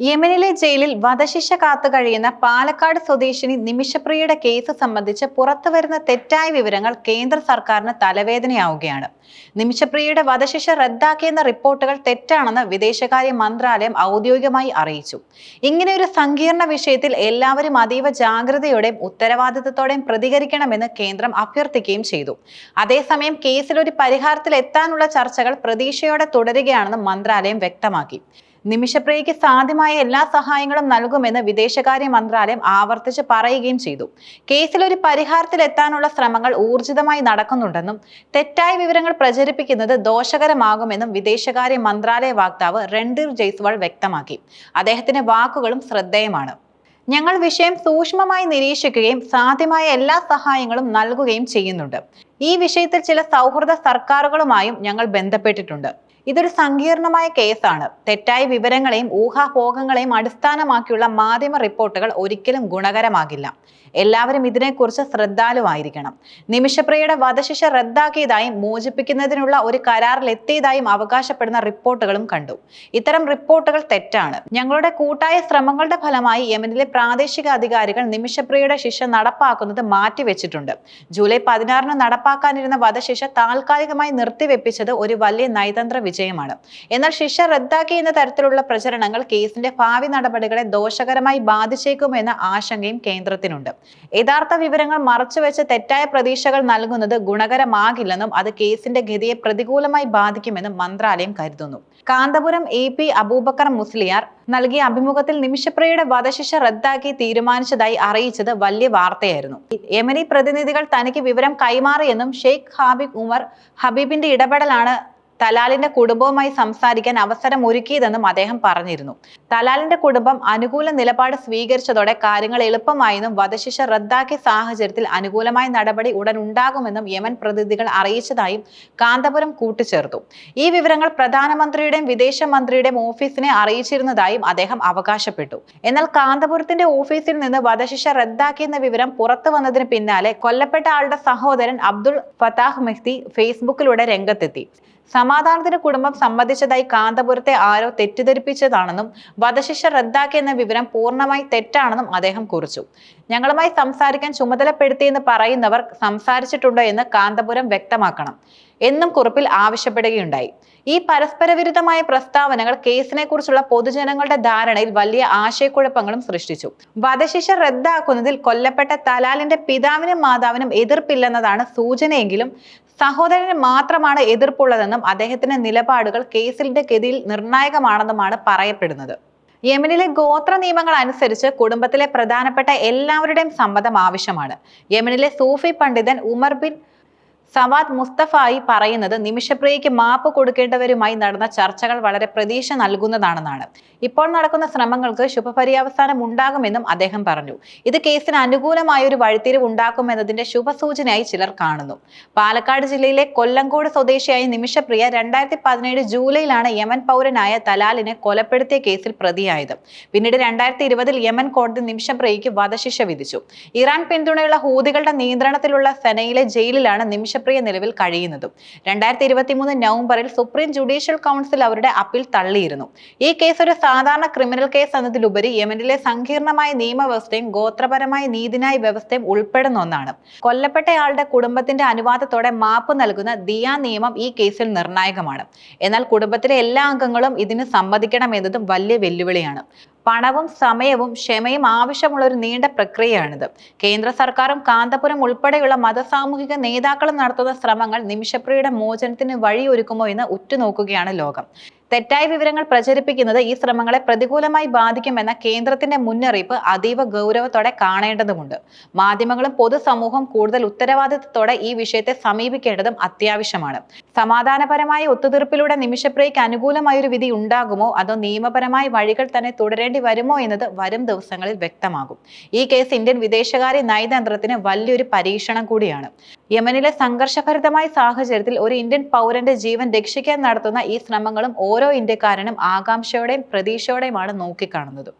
യമനിലെ ജയിലിൽ വധശിക്ഷ കാത്തു കഴിയുന്ന പാലക്കാട് സ്വദേശിനി നിമിഷപ്രിയയുടെ കേസ് സംബന്ധിച്ച് പുറത്തുവരുന്ന തെറ്റായ വിവരങ്ങൾ കേന്ദ്ര സർക്കാരിന് തലവേദനയാവുകയാണ്. നിമിഷപ്രിയയുടെ വധശിക്ഷ റദ്ദാക്കിയെന്ന റിപ്പോർട്ടുകൾ തെറ്റാണെന്ന് വിദേശകാര്യ മന്ത്രാലയം ഔദ്യോഗികമായി അറിയിച്ചു. ഇങ്ങനെ ഒരു സങ്കീർണ വിഷയത്തിൽ എല്ലാവരും അതീവ ജാഗ്രതയോടെയും ഉത്തരവാദിത്തത്തോടെയും പ്രതികരിക്കണമെന്ന് കേന്ദ്രം അഭ്യർത്ഥിക്കുകയും ചെയ്തു. അതേസമയം കേസിൽ ഒരു പരിഹാരത്തിൽ എത്താനുള്ള ചർച്ചകൾ പ്രതീക്ഷയോടെ തുടരുകയാണെന്ന് മന്ത്രാലയം വ്യക്തമാക്കി. നിമിഷപ്രിയയ്ക്ക് സാധ്യമായ എല്ലാ സഹായങ്ങളും നൽകുമെന്ന് വിദേശകാര്യ മന്ത്രാലയം ആവർത്തിച്ച് പറയുകയും ചെയ്തു. കേസിൽ ഒരു പരിഹാരത്തിൽ എത്താനുള്ള ശ്രമങ്ങൾ ഊർജിതമായി നടക്കുന്നുണ്ടെന്നും തെറ്റായ വിവരങ്ങൾ പ്രചരിപ്പിക്കുന്നത് ദോഷകരമാകുമെന്നും വിദേശകാര്യ മന്ത്രാലയ വക്താവ് രൺധീർ ജയ്സ്വാൾ വ്യക്തമാക്കി. അദ്ദേഹത്തിന്റെ വാക്കുകളും ശ്രദ്ധേയമാണ്. ഞങ്ങൾ വിഷയം സൂക്ഷ്മമായി നിരീക്ഷിക്കുകയും സാധ്യമായ എല്ലാ സഹായങ്ങളും നൽകുകയും ചെയ്യുന്നുണ്ട്. ഈ വിഷയത്തിൽ ചില സൗഹൃദ സർക്കാരുകളുമായും ഞങ്ങൾ ബന്ധപ്പെട്ടിട്ടുണ്ട്. ഇതൊരു സങ്കീർണമായ കേസാണ്. തെറ്റായ വിവരങ്ങളെയും ഊഹാപോഹങ്ങളെയും അടിസ്ഥാനമാക്കിയുള്ള മാധ്യമ റിപ്പോർട്ടുകൾ ഒരിക്കലും ഗുണകരമാകില്ല. എല്ലാവരും ഇതിനെക്കുറിച്ച് ശ്രദ്ധാലുവായിരിക്കണം. നിമിഷപ്രിയയുടെ വധശിക്ഷ റദ്ദാക്കിയതായും മോചിപ്പിക്കുന്നതിനുള്ള ഒരു കരാറിൽ എത്തിയതായും അവകാശപ്പെടുന്ന റിപ്പോർട്ടുകളും കണ്ടു. ഇത്തരം റിപ്പോർട്ടുകൾ തെറ്റാണ്. ഞങ്ങളുടെ കൂട്ടായ ശ്രമങ്ങളുടെ ഫലമായി യമനിലെ പ്രാദേശിക അധികാരികൾ നിമിഷപ്രിയയുടെ ശിക്ഷ നടപ്പാക്കുന്നത് മാറ്റിവെച്ചിട്ടുണ്ട്. ജൂലൈ പതിനാറിന് നടപ്പാക്കാനിരുന്ന വധശിക്ഷ താൽക്കാലികമായി നിർത്തിവെപ്പിച്ചത് ഒരു വലിയ നയതന്ത്ര വിജയമാണ്. എന്നാൽ ശിക്ഷ റദ്ദാക്കി എന്ന തരത്തിലുള്ള പ്രചരണങ്ങൾ കേസിന്റെ ഭാവി നടപടികളെ ദോഷകരമായി ബാധിച്ചേക്കുമെന്ന ആശങ്കയും കേന്ദ്രത്തിനുണ്ട്. യഥാർത്ഥ വിവരങ്ങൾ മറച്ചുവെച്ച് തെറ്റായ പ്രതീക്ഷകൾ നൽകുന്നത് ഗുണകരമാകില്ലെന്നും അത് കേസിന്റെ ഗതിയെ പ്രതികൂലമായി ബാധിക്കുമെന്നും മന്ത്രാലയം കരുതുന്നു. കാന്തപുരം എ പി അബൂബക്കർ മുസ്ലിയാർ നൽകിയ അഭിമുഖത്തിൽ നിമിഷപ്രിയയുടെ വധശിക്ഷ റദ്ദാക്കി തീരുമാനിച്ചതായി അറിയിച്ചത് വലിയ വാർത്തയായിരുന്നു. യമനി പ്രതിനിധികൾ തനിക്ക് വിവരം കൈമാറിയെന്നും ഷെയ്ഖ് ഹാബിബ് ഉമർ ഹബീബിന്റെ ഇടപെടലാണ് തലാലിന്റെ കുടുംബവുമായി സംസാരിക്കാൻ അവസരം ഒരുക്കിയതെന്നും അദ്ദേഹം പറഞ്ഞിരുന്നു. തലാലിന്റെ കുടുംബം അനുകൂല നിലപാട് സ്വീകരിച്ചതോടെ കാര്യങ്ങൾ എളുപ്പമായെന്നും വധശിക്ഷ റദ്ദാക്കിയ സാഹചര്യത്തിൽ അനുകൂലമായ നടപടി ഉടൻ ഉണ്ടാകുമെന്നും യമൻ പ്രതിനിധികൾ അറിയിച്ചതായും കാന്തപുരം കൂട്ടിച്ചേർത്തു. ഈ വിവരങ്ങൾ പ്രധാനമന്ത്രിയുടെയും വിദേശമന്ത്രിയുടെയും ഓഫീസിനെ അറിയിച്ചിരുന്നതായും അദ്ദേഹം അവകാശപ്പെട്ടു. എന്നാൽ കാന്തപുരത്തിന്റെ ഓഫീസിൽ നിന്ന് വധശിക്ഷ റദ്ദാക്കിയെന്ന വിവരം പുറത്തു വന്നതിന് പിന്നാലെ കൊല്ലപ്പെട്ട ആളുടെ സഹോദരൻ അബ്ദുൾ ഫത്താഹ് മെഹ്തി ഫേസ്ബുക്കിലൂടെ രംഗത്തെത്തി. സമാധാനത്തിന് കുടുംബം സമ്മതിച്ചതായി കാന്തപുരത്തെ ആരോ തെറ്റിദ്ധരിപ്പിച്ചതാണെന്നും വധശിക്ഷ റദ്ദാക്കിയെന്ന വിവരം പൂർണമായി തെറ്റാണെന്നും അദ്ദേഹം കുറിച്ചു. ഞങ്ങളുമായി സംസാരിക്കാൻ ചുമതലപ്പെടുത്തിയെന്ന് പറയുന്നവർ സംസാരിച്ചിട്ടുണ്ടോ എന്ന് കാന്തപുരം വ്യക്തമാക്കണം. എന്നും കുറിപ്പിൽ ആവശ്യപ്പെടുകയുണ്ടായി. ഈ പരസ്പര വിരുദ്ധമായ പ്രസ്താവനകൾ കേസിനെ കുറിച്ചുള്ള പൊതുജനങ്ങളുടെ ധാരണയിൽ വലിയ ആശയക്കുഴപ്പങ്ങളും സൃഷ്ടിച്ചു. വധശിക്ഷ റദ്ദാക്കുന്നതിൽ കൊല്ലപ്പെട്ട തലാലിന്റെ പിതാവിനും മാതാവിനും എതിർപ്പില്ലെന്നതാണ് സൂചനയെങ്കിലും സഹോദരന് മാത്രമാണ് എതിർപ്പുള്ളതെന്നും അദ്ദേഹത്തിന്റെ നിലപാടുകൾ കേസിന്റെ ഗതിയിൽ നിർണായകമാണെന്നുമാണ് പറയപ്പെടുന്നത്. യമനിലെ ഗോത്ര നിയമങ്ങൾ അനുസരിച്ച് കുടുംബത്തിലെ പ്രധാനപ്പെട്ട എല്ലാവരുടെയും സമ്മതം ആവശ്യമാണ്. യമനിലെ സൂഫി പണ്ഡിതൻ ഉമർ ബിൻ സവാദ് മുസ്തഫായി പറയുന്നത് നിമിഷപ്രിയയ്ക്ക് മാപ്പ് കൊടുക്കേണ്ടവരുമായി നടന്ന ചർച്ചകൾ വളരെ പ്രതീക്ഷ നൽകുന്നതാണെന്നാണ്. ഇപ്പോൾ നടക്കുന്ന ശ്രമങ്ങൾക്ക് ശുഭപര്യാവസാനം ഉണ്ടാകുമെന്നും അദ്ദേഹം പറഞ്ഞു. ഇത് കേസിന് അനുകൂലമായ ഒരു വഴിത്തിരിവ് ഉണ്ടാക്കുമെന്നതിന്റെ ശുഭസൂചനയായി ചിലർ കാണുന്നു. പാലക്കാട് ജില്ലയിലെ കൊല്ലങ്കോട് സ്വദേശിയായ നിമിഷപ്രിയ രണ്ടായിരത്തി പതിനേഴ് ജൂലൈയിലാണ് യമൻ പൗരനായ തലാലിനെ കൊലപ്പെടുത്തിയ കേസിൽ പ്രതിയായത്. പിന്നീട് രണ്ടായിരത്തി ഇരുപതിൽ യമൻ കോടതി നിമിഷപ്രിയയ്ക്ക് വധശിക്ഷ വിധിച്ചു. ഇറാൻ പിന്തുണയുള്ള ഹൂതികളുടെ നിയന്ത്രണത്തിലുള്ള സെനയിലെ ജയിലിലാണ് നിമിഷപ്രിയ നിലവിൽ കഴിയുന്നതും. രണ്ടായിരത്തി ഇരുപത്തി മൂന്ന് നവംബറിൽ സുപ്രീം ജുഡീഷ്യൽ കൗൺസിൽ അവരുടെ അപ്പീൽ തള്ളിയിരുന്നു. ഈ കേസ് ഒരു സാധാരണ ക്രിമിനൽ കേസ് എന്നതിലുപരി യമനിലെ സങ്കീർണമായ നിയമവ്യവസ്ഥയും ഗോത്രപരമായ നീതിനായ വ്യവസ്ഥയും ഉൾപ്പെടുന്ന ഒന്നാണ്. കൊല്ലപ്പെട്ടയാളുടെ കുടുംബത്തിന്റെ അനുവാദത്തോടെ മാപ്പ് നൽകുന്ന ദിയാ നിയമം ഈ കേസിൽ നിർണായകമാണ്. എന്നാൽ കുടുംബത്തിലെ എല്ലാ അംഗങ്ങളും ഇതിന് സമ്മതിക്കണമെന്നതും വലിയ വെല്ലുവിളിയാണ്. പണവും സമയവും ക്ഷമയും ആവശ്യമുള്ള ഒരു നീണ്ട പ്രക്രിയയാണിത്. കേന്ദ്ര സർക്കാരും കാന്തപുരം ഉൾപ്പെടെയുള്ള മതസാമൂഹിക നേതാക്കളും നടത്തുന്ന ശ്രമങ്ങൾ നിമിഷപ്രിയയുടെ മോചനത്തിന് വഴിയൊരുക്കുമോ എന്ന് ഉറ്റുനോക്കുകയാണ് ലോകം. തെറ്റായ വിവരങ്ങൾ പ്രചരിപ്പിക്കുന്നത് ഈ ശ്രമങ്ങളെ പ്രതികൂലമായി ബാധിക്കുമെന്ന കേന്ദ്രത്തിന്റെ മുന്നറിയിപ്പ് അതീവ ഗൗരവത്തോടെ കാണേണ്ടതുണ്ട് മാധ്യമങ്ങളും പൊതുസമൂഹവും കൂടുതൽ ഉത്തരവാദിത്തത്തോടെ ഈ വിഷയത്തെ സമീപിക്കേണ്ടതും അത്യാവശ്യമാണ്. സമാധാനപരമായ ഒത്തുതീർപ്പിലൂടെ നിമിഷപ്രിയയ്ക്ക് അനുകൂലമായ ഒരു വിധി ഉണ്ടാകുമോ? അതോ നിയമപരമായ വഴികൾ തന്നെ തുടരേണ്ടി വരുമോ എന്നത് വരും ദിവസങ്ങളിൽ വ്യക്തമാകും. ഈ കേസ് ഇന്ത്യൻ വിദേശകാര്യ നയതന്ത്രത്തിന് വലിയൊരു പരീക്ഷണം കൂടിയാണ്. യമനിലെ സംഘർഷഭരിതമായ സാഹചര്യത്തിൽ ഒരു ഇന്ത്യൻ പൗരന്റെ ജീവൻ രക്ഷിക്കാൻ നടത്തുന്ന ഈ ശ്രമങ്ങളും ഓരോ ഇന്ത്യക്കാരനും ആകാംക്ഷയോടെയും പ്രതീക്ഷയോടെയുമാണ് നോക്കിക്കാണുന്നത്.